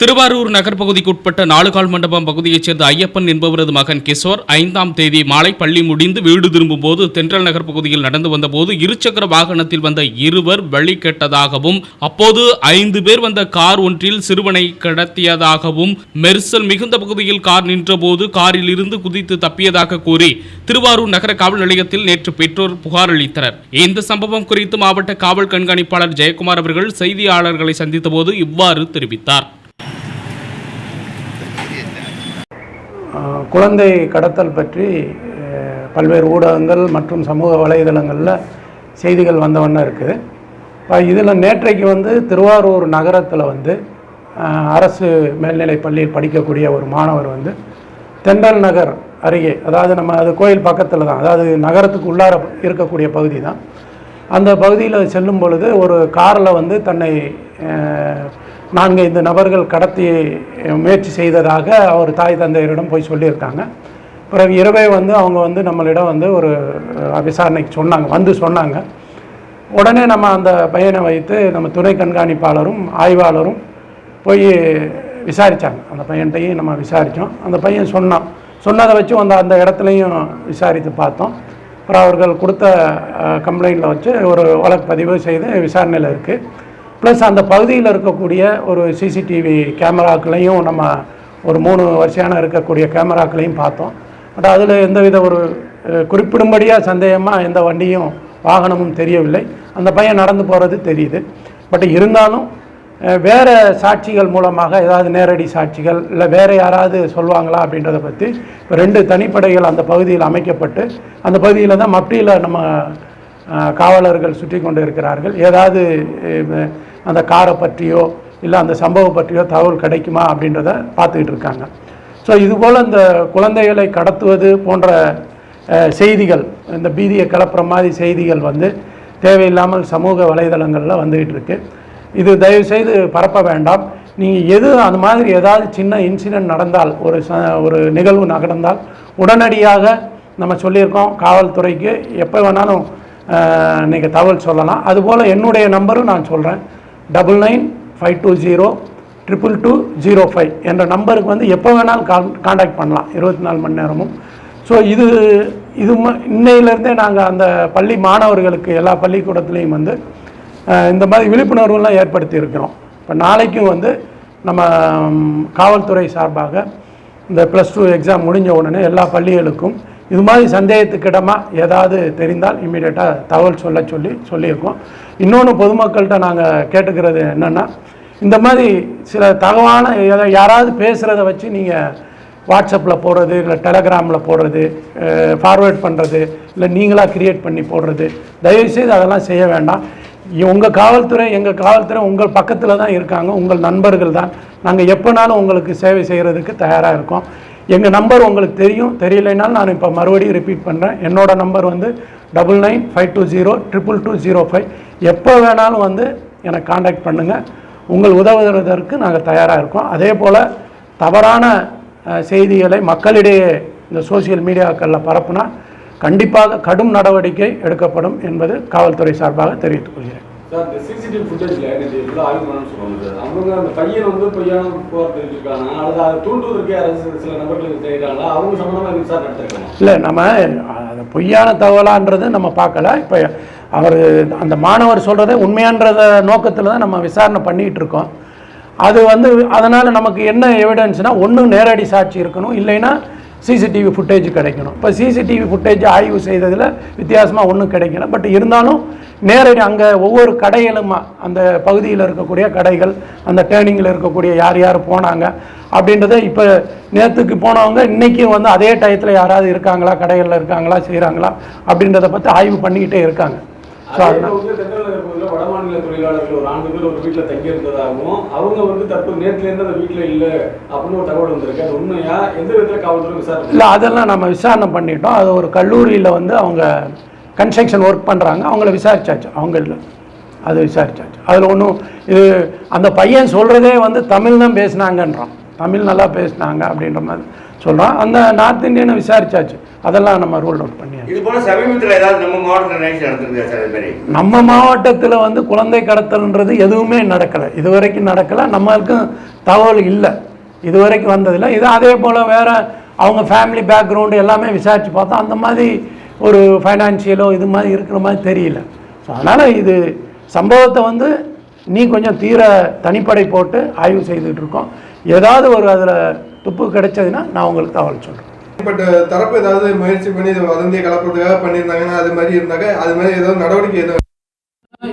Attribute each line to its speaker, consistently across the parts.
Speaker 1: திருவாரூர் நகர் பகுதிக்குட்பட்ட நாலுகால் மண்டபம் பகுதியைச் சேர்ந்த ஐயப்பன் என்பவரது மகன் கிஷோர் ஐந்தாம் தேதி மாலை பள்ளி முடிந்து வீடு திரும்பும் போது தென்றல் நகர் பகுதியில் நடந்து வந்தபோது இருசக்கர வாகனத்தில் வந்த இருவர் வழி கெட்டதாகவும் அப்போது ஐந்து பேர் வந்த கார் ஒன்றில் சிறுவனை கடத்தியதாகவும் மெர்சல் மிகுந்த பகுதியில் கார் நின்றபோது காரில் இருந்து குதித்து தப்பியதாக கூறி திருவாரூர் நகர காவல் நிலையத்தில் நேற்று பெற்றோர் புகார் அளித்தனர். இந்த சம்பவம் குறித்து மாவட்ட காவல் கண்காணிப்பாளர் ஜெயக்குமார் அவர்கள் செய்தியாளர்களை சந்தித்தபோது இவ்வாறு தெரிவித்தார்.
Speaker 2: குழந்தை கடத்தல் பற்றி பல்வேறு ஊடகங்கள் மற்றும் சமூக வலைதளங்களில் செய்திகள் வந்த வண்ணம் இருக்குது. இப்போ இதில் நேற்றைக்கு வந்து திருவாரூர் நகரத்தில் வந்து அரசு மேல்நிலை பள்ளியில் படிக்கக்கூடிய ஒரு மாணவர் வந்து தென்றல் நகர் அருகே அதாவது நம்ம அது கோயில் பக்கத்தில் தான் அதாவது நகரத்துக்கு உள்ளார இருக்கக்கூடிய பகுதி தான். அந்த பகுதியில் செல்லும் பொழுது ஒரு காரில் வந்து தன்னை நாங்கள் இந்த நபர்கள் கடத்தி முயற்சி செய்ததாக அவர் தாய் தந்தையரிடம் போய் சொல்லியிருக்காங்க. பிறகு இரவே வந்து அவங்க வந்து நம்மளிடம் வந்து ஒரு விசாரணைக்கு சொன்னாங்க வந்து சொன்னாங்க. உடனே நம்ம அந்த பையனை வைத்து நம்ம துணை கண்காணிப்பாளரும் ஆய்வாளரும் போய் விசாரித்தாங்க அந்த பையன்கிட்டையும் நம்ம விசாரித்தோம் அந்த பையன் சொன்னான். சொன்னதை வச்சு அந்த அந்த இடத்துலையும் விசாரித்து பார்த்தோம். அப்புறம் அவர்கள் கொடுத்த கம்ப்ளைண்ட்டில் வச்சு ஒரு வழக்கு பதிவு செய்து விசாரணையில் இருக்குது ப்ளஸ் அந்த பகுதியில் இருக்கக்கூடிய ஒரு சிசிடிவி கேமராக்களையும் நம்ம ஒரு மூணு வருஷமான இருக்கக்கூடிய கேமராக்களையும் பார்த்தோம். பட் அதில் எந்தவித ஒரு குறிப்பிடும்படியாக சந்தேகமாக எந்த வண்டியும் வாகனமும் தெரியவில்லை. அந்த பையன் நடந்து போகிறது தெரியுது. பட் இருந்தாலும் வேறு சாட்சிகள் மூலமாக ஏதாவது நேரடி சாட்சிகள் இல்லை வேறு யாராவது சொல்லுவாங்களா அப்படின்றத பற்றி இப்போ ரெண்டு தனிப்படைகள் அந்த பகுதியில் அமைக்கப்பட்டு அந்த பகுதியில் தான் மப்டியில் நம்ம காவலர்கள் சுற்றி கொண்டு இருக்கிறார்கள் ஏதாவது அந்த காரை பற்றியோ இல்லை அந்த சம்பவம் பற்றியோ தகவல் கிடைக்குமா அப்படின்றத பார்த்துக்கிட்டு இருக்காங்க. ஸோ இதுபோல் இந்த குழந்தைகளை கடத்துவது போன்ற செய்திகள் இந்த பீதியை கிளப்புற மாதிரி செய்திகள் வந்து தேவையில்லாமல் சமூக வலைதளங்களில் வந்துக்கிட்டு இருக்கு. இது தயவுசெய்து பரப்ப வேண்டாம். நீங்கள் எது அந்த மாதிரி ஏதாவது சின்ன இன்சிடென்ட் நடந்தால் ஒரு ச ஒரு நிகழ்வு நடந்தால் உடனடியாக நம்ம சொல்லியிருக்கோம் காவல்துறைக்கு எப்போ வேணாலும் நீங்கள் தகவல் சொல்லலாம். அதுபோல் என்னுடைய நம்பரும் நான் சொல்கிறேன் double nine five two zero triple two zero five என்ற நம்பருக்கு வந்து எப்போ வேணாலும் கான் காண்டாக்ட் பண்ணலாம். இருபத்தி நாலு மணி நேரமும். ஸோ இது இது இன்னையிலேருந்தே நாங்கள் அந்த பள்ளி மாணவர்களுக்கு எல்லா பள்ளிக்கூடத்துலேயும் வந்து இந்த மாதிரி விழிப்புணர்வுலாம் ஏற்படுத்தியிருக்கிறோம். இப்போ நாளைக்கும் வந்து நம்ம காவல்துறை சார்பாக இந்த ப்ளஸ் டூ எக்ஸாம் முடிஞ்ச உடனே எல்லா பள்ளிகளுக்கும் இது மாதிரி சந்தேகத்துக்கிடமாக ஏதாவது தெரிந்தால் இம்மிடியேட்டாக தகவல் சொல்ல சொல்லி சொல்லியிருக்கோம். இன்னொன்று பொதுமக்கள்கிட்ட நாங்கள் கேட்டுக்கிறது என்னென்னா இந்த மாதிரி சில தகவான யாராவது பேசுகிறத வச்சு நீங்கள் வாட்ஸ்அப்பில் போடுறது இல்லை டெலகிராமில் போடுறது ஃபார்வேர்ட் பண்ணுறது இல்லை நீங்களாக கிரியேட் பண்ணி போடுறது தயவுசெய்து அதெல்லாம் செய்ய வேண்டாம். உங்கள் காவல்துறை எங்கள் காவல்துறை உங்கள் பக்கத்தில் தான் இருக்காங்க உங்கள் நண்பர்கள் தான். நாங்கள் எப்போனாலும் உங்களுக்கு சேவை செய்கிறதுக்கு தயாராக இருக்கோம். எங்கள் நம்பர் உங்களுக்கு தெரியும். தெரியலைனாலும் நான் இப்போ மறுபடியும் ரிப்பீட் பண்ணுறேன் என்னோடய நம்பர் வந்து double nine five two zero triple two zero five எப்போ வேணாலும் வந்து எனக்கு காண்டாக்ட் பண்ணுங்கள் உங்கள் உதவுவதற்கு நாங்கள் தயாராக இருக்கோம். அதே போல் தவறான செய்திகளை மக்களிடையே இந்த சோஷியல் மீடியாக்களில் பரப்புனா கண்டிப்பாக கடும் நடவடிக்கை எடுக்கப்படும் என்பது காவல்துறை சார்பாக தெரிவித்துக் கொள்கிறேன்.
Speaker 3: சார் இந்த சிசிடிவி ஃபுட்டேஜில் நேற்று ஃபுல்லாக ஆய்வு பண்ணணும்னு சொல்லுவாங்க சார். அவங்க அந்த பையன் வந்து பொய்யான புகார் தெரிஞ்சிருக்காங்க அல்லது அதை தூண்டுவதற்கு யாராவது சில- நபர்கள் செய்கிறாங்களா? அவங்க சம்மந்தமாக இது சார் நடத்திருக்காங்க
Speaker 2: இல்லை நம்ம அது பொய்யான தகவலான்றது நம்ம பார்க்கல. இப்போ அவர் அந்த மாணவர் சொல்கிறத உண்மையான்றத நோக்கத்தில் தான் நம்ம விசாரணை பண்ணிகிட்டு இருக்கோம். அது வந்து அதனால் நமக்கு என்ன எவிடன்ஸ்னால் ஒன்று நேரடி சாட்சி இருக்கணும். இல்லைன்னா சிசிடிவி ஃபுட்டேஜ் கிடைக்கணும். இப்போ சிசிடிவி ஃபுட்டேஜ் ஆய்வு செய்ததில் வித்தியாசமாக ஒன்றும் கிடைக்கல. பட் இருந்தாலும் நேரடி அங்கே ஒவ்வொரு கடைகளும் அந்த பகுதியில் இருக்கக்கூடிய கடைகள் அந்த டேர்னிங்கில் இருக்கக்கூடிய யார் யார் போனாங்க அப்படின்றத இப்போ நேற்றுக்கு போனவங்க இன்றைக்கும் வந்து அதே டயத்தில் யாராவது இருக்காங்களா கடைகளில் இருக்காங்களா செய்கிறாங்களா அப்படின்றத பற்றி ஆய்வு பண்ணிக்கிட்டே இருக்காங்க. ஸோ
Speaker 3: அதே
Speaker 2: அதனால்
Speaker 3: போல வந்து தென்றல் நகர் பகுதியில் வடமாநில தொழிலாளர்கள் ஒரு ஆண்டு பேர் ஒரு வீட்டில் தங்கி இருந்ததாகவும் அவங்க வந்து தற்போது நேற்றுல இருந்து அந்த வீட்டில் இல்லை அப்படின்னு ஒரு தகவல் வந்திருக்கு. அது உண்மையா? எந்த விதத்தில் காவல்துறை விசாரணை
Speaker 2: இல்லை அதெல்லாம் நம்ம விசாரணை பண்ணிட்டோம். அது ஒரு கல்லூரியில் வந்து அவங்க கன்ஸ்ட்ரக்ஷன் ஒர்க் பண்ணுறாங்க அவங்கள விசாரிச்சாச்சு. அவங்கள அது விசாரிச்சாச்சு. அதில் ஒன்றும் இது அந்த பையன் சொல்கிறதே வந்து தமிழ் தான் பேசுனாங்கன்றான். தமிழ் நல்லா பேசுனாங்க அப்படின்ற மாதிரி. சொல்கிறோம் அந்த நார்த் இந்தியனை விசாரிச்சாச்சு. அதெல்லாம் நம்ம ரூல் அவுட்
Speaker 4: ஏதாவது நம்ம மாவட்டத்தில்
Speaker 2: வந்து குழந்தை கடத்தல்ன்றது எதுவுமே நடக்கலை. இது வரைக்கும் நடக்கலை. நம்மளுக்கும் தகவல் இல்லை. இது வரைக்கும் வந்ததில்லை. இது அதே போல் வேறு அவங்க ஃபேமிலி பேக்ரவுண்டு எல்லாமே விசாரித்து பார்த்தோம். அந்த மாதிரி ஒரு ஃபைனான்சியலோ இது மாதிரி இருக்கிற மாதிரி தெரியல. ஸோ அதனால் இது சம்பவத்தை வந்து நீ கொஞ்சம் தீர தனிப்படை போட்டு ஆய்வு செய்துட்டு இருக்கோம். ஏதாவது ஒரு அதில் துப்பு கிடைச்சதுன்னா நான் உங்களுக்கு தகவல் சொல்கிறேன்
Speaker 5: பட் தரப்பு ஏதாவது முயற்சி பண்ணி வதந்தியை கலப்புறதுக்காக பண்ணியிருந்தாங்கன்னா அது மாதிரி இருந்தாக்க அது மாதிரி ஏதாவது நடவடிக்கை எதுவும்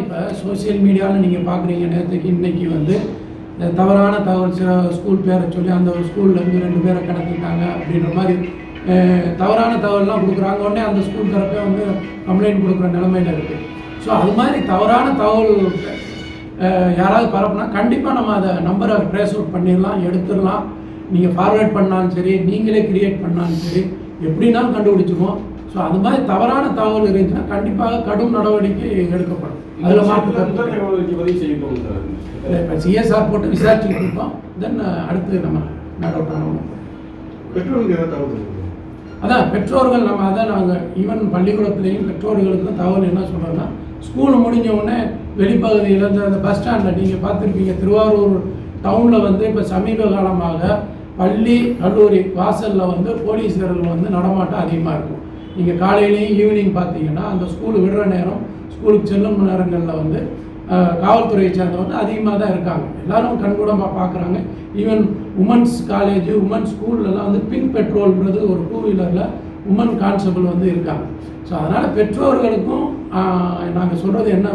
Speaker 2: இப்போ சோஷியல் மீடியாவில் நீங்கள் பார்க்குறீங்க நேற்றுக்கு இன்னைக்கு வந்து இந்த தவறான தகவல் சில ஸ்கூல் பேரை சொல்லி அந்த ஒரு ஸ்கூல்ல இருந்து ரெண்டு பேரை கடத்திட்டாங்க அப்படின்ற மாதிரி தவறான தகவல்லாம் கொடுக்குறாங்க. உடனே அந்த ஸ்கூல் தரப்பே வந்து கம்ப்ளைண்ட் கொடுக்குற நிலமையில இருக்குது ஸோ அது மாதிரி தவறான தகவல் யாராவது பரப்புனா கண்டிப்பாக நம்ம அதை நம்பரை ட்ரேஸ் அவுட் பண்ணிடலாம் எடுத்துடலாம். நீங்கள் ஃபார்வேர்ட் பண்ணாலும் சரி நீங்களே கிரியேட் பண்ணாலும் சரி எப்படினாலும் கண்டுபிடிச்சிக்குவோம் ஸோ அது மாதிரி தவறான தகவல் இருந்துச்சுன்னா கண்டிப்பாக கடும் நடவடிக்கை எடுக்கப்படும். அதில் மாற்று சிஎஸ்ஆர் போட்டு விசாரிச்சுட்டு இருக்கோம். தென் அடுத்து நம்ம நடவடிக்கை
Speaker 5: தெரியுமா?
Speaker 2: அதான் பெற்றோர்கள் நம்ம அதான் நாங்கள் ஈவன் பள்ளிக்கூடத்துலேயும் பெற்றோர்களுக்கும் தகவல் என்ன சொல்கிறோன்னா ஸ்கூல் முடிஞ்ச உடனே வெளிப்பகுதியில் இந்த அந்த பஸ் ஸ்டாண்டில் நீங்கள் பார்த்துருப்பீங்க திருவாரூர் டவுனில் வந்து இப்போ சமீப காலமாக பள்ளி கல்லூரி வாசலில் வந்து போலீஸர்கள் வந்து நடமாட்டம் அதிகமாக இருக்கும். நீங்கள் காலையிலையும் ஈவினிங் பார்த்தீங்கன்னா அந்த ஸ்கூலு விடுற நேரம் ஸ்கூலுக்கு செல்லும் நேரங்களில் வந்து காவல்துறையை சேர்ந்தவங்க அதிகமாக தான் இருக்காங்க. எல்லாரும் கண்கூடமாக பார்க்குறாங்க. ஈவன் உமன்ஸ் காலேஜ் உமன்ஸ் ஸ்கூல்லலாம் வந்து பிங்க் பெட்ரோல்ன்றது ஒரு டூ வீலரில் உமன் கான்ஸ்டபிள் வந்து இருக்காங்க. ஸோ அதனால் பெற்றோர்களுக்கும் நாங்கள் சொல்கிறது என்ன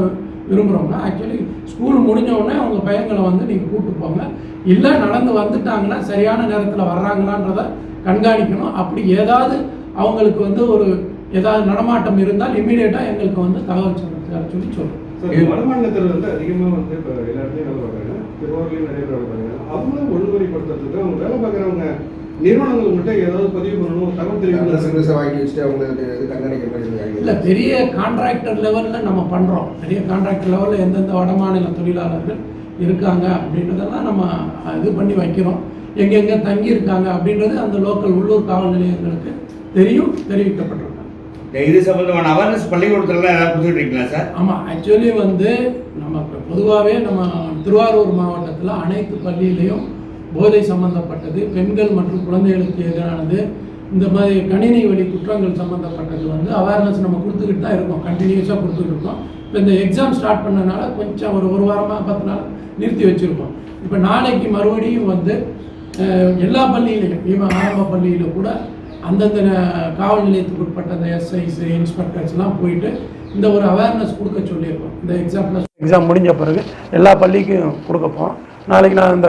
Speaker 2: விரும்புகிறோம்னா ஆக்சுவலி ஸ்கூல் முடிஞ்ச உடனே அவங்க பையங்களை வந்து நீங்கள் கூப்பிட்டு போங்க. இல்லை நடந்து வந்துட்டாங்கன்னா சரியான நேரத்தில் வர்றாங்களான்றதை கண்காணிக்கணும். அப்படி ஏதாவது அவங்களுக்கு வந்து ஒரு ஏதாவது நடமாட்டம் இருந்தால் இமீடியட்டாக எங்களுக்கு வந்து தகவல் சொல்ல சொல்லி சொல்லுவோம்
Speaker 5: சார் வடமாநிலத்தில் வந்து அதிகமாக வந்து இப்போ எல்லா இடத்துலையும் வேலை பார்க்குறாங்க. திருவாரூர்லையும் நிறைய வேலை பார்க்குறாங்க. அவங்களும் ஒழுங்குமுறைப்படுத்துறதுக்கு அவங்க வேலை பார்க்குறவங்க நிறுவனங்கள் மட்டும் ஏதாவது பதிவு பண்ணணும் தகவல் தெரிவிக்கணும்.
Speaker 6: சர்வீஸை வாங்கி வச்சுட்டு அவங்க இது இருக்காங்க.
Speaker 2: இல்லை பெரிய கான்ட்ராக்டர் லெவலில் நம்ம பண்ணுறோம் பெரிய கான்ட்ராக்டர் லெவலில் எந்தெந்த வடமாநில தொழிலாளர்கள் இருக்காங்க அப்படின்றதெல்லாம் நம்ம இது பண்ணி வைக்கிறோம். எங்கெங்கே தங்கி இருக்காங்க அப்படின்றது அந்த லோக்கல் உள்ளூர் காவல் நிலையங்களுக்கு தெரியும் தெரிவிக்கப்பட்டிருக்காங்க
Speaker 4: இது சம்பந்தமான அவேர்னஸ் பள்ளிக்கூடத்துலலாம் ஏதாவது இருக்கீங்களா சார்?
Speaker 2: ஆமாம் ஆக்சுவலி வந்து நம்ம பொதுவாகவே நம்ம திருவாரூர் மாவட்டத்தில் அனைத்து பள்ளியிலையும் போதை சம்பந்தப்பட்டது பெண்கள் மற்றும் குழந்தைகளுக்கு எதிரானது இந்த மாதிரி கணினி வழி குற்றங்கள் சம்மந்தப்பட்டது வந்து அவேர்னஸ் நம்ம கொடுத்துக்கிட்டு தான் இருக்கோம் கண்டினியூஸாக கொடுத்துக்கிட்டு இருக்கோம். இப்போ இந்த எக்ஸாம் ஸ்டார்ட் பண்ணனால கொஞ்சம் ஒரு ஒரு வாரமாக பத்து நாள் நிறுத்தி வச்சுருக்கோம். இப்போ நாளைக்கு மறுபடியும் வந்து எல்லா பள்ளியிலையும் ஈவன் ஆரம்ப பள்ளியில் கூட அந்தந்த ந- காவல் நிலையத்துக்கு உட்பட்ட அந்த எஸ்ஐஸ் இன்ஸ்பெக்டர்ஸ்லாம் போயிட்டு இந்த ஒரு அவேர்னஸ் கொடுக்க சொல்லியிருக்கோம். இந்த எக்ஸாம்பிள் எக்ஸாம் முடிஞ்ச பிறகு எல்லா பள்ளிக்கும் கொடுக்கப்போம் நாளைக்கு நான் இந்த